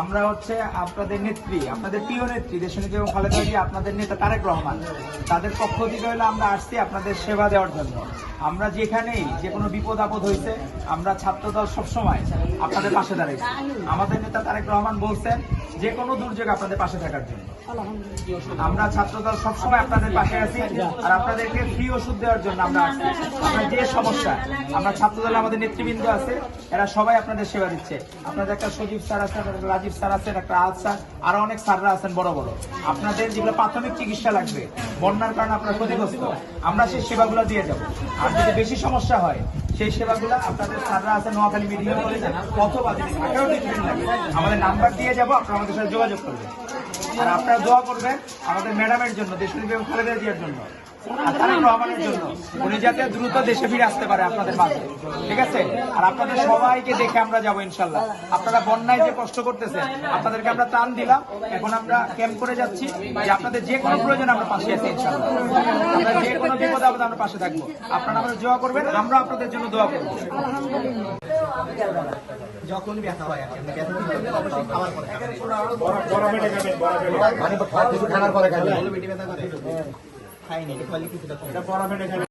আমরা হচ্ছে আপনাদের নেত্রী, আপনাদের প্রিয় নেত্রী দেশনীতি এবং খালেদা জিয়া, আপনাদের নেতা তারেক রহমান। তাদের পক্ষ থেকে হলে আমরা আসছি আপনাদের সেবা দেওয়ার জন্য। আমরা যেখানেই যে কোনো বিপদ আপদ হয়েছে আমরা ছাত্রদল সবসময় আপনাদের পাশে দাঁড়িয়েছি আমাদের নেতা তারেক রহমান বলছেন যে কোনো দুর্যোগ আপনাদের পাশে থাকার জন্য। আমরা ছাত্রদল সবসময় আপনাদের পাশে আছি আর আপনাদেরকে ফ্রি ওষুধ দেওয়ার জন্য আমরা আপনার যে সমস্যা, আমরা ছাত্রদল আমাদের নেতৃবৃন্দ আছে, এরা সবাই আপনাদের সেবা দিচ্ছে। আপনাদের একটা সজীব স্যার আছেন একটা রাজীব স্যার আছেন একটা আজ স্যার, আরও অনেক স্যাররা আছেন, বড় বড়। আপনাদের যেগুলো প্রাথমিক চিকিৎসা লাগবে, বন্যার কারণে আপনার ক্ষতিগ্রস্ত, আমরা সেই সেবাগুলো দিয়ে যাব। আর যদি বেশি সমস্যা হয় সেই সেবাগুলো আপনাদের স্যাররা আছে নোয়াখালী মিডিয়াম কলেজে অথবা আমাদের নাম্বার দিয়ে যাব, আপনারা আমাদের সাথে যোগাযোগ করবেন। আর আপনারা দোয়া করবেন আমাদের ম্যাডামের জন্য দেশের খালেদা জিয়ার জন্য। উনি যাতে দ্রুত দেশে ফিরে আসতে পারে আপনাদের মাঝে। ঠিক আছে? আর আপনাদের সবাইকে দেখে আমরা যাব ইনশাল্লাহ। আপনারা বন্যায় যে কষ্ট করতেছেন আপনাদেরকে আমরা ত্রাণ দিলাম। এখন আমরা ক্যাম্প করে যাচ্ছি যে আপনাদের যে কোনো প্রয়োজন আমরা পাশে আছি ইনশাল্লাহ। আমরা যে কোনো বিপদ আপদ আমরা পাশে থাকব। আপনারা আমাদের দোয়া করবেন আমরা আপনাদের জন্য দোয়া করব। যখন ব্যথা হয় আর কি, আপনি ব্যথা অবশ্যই খাওয়ার পরে খাবেন। মানে খাওয়ার পরে খাবেন। ব্যথা করে। খাইনি এটা কমে।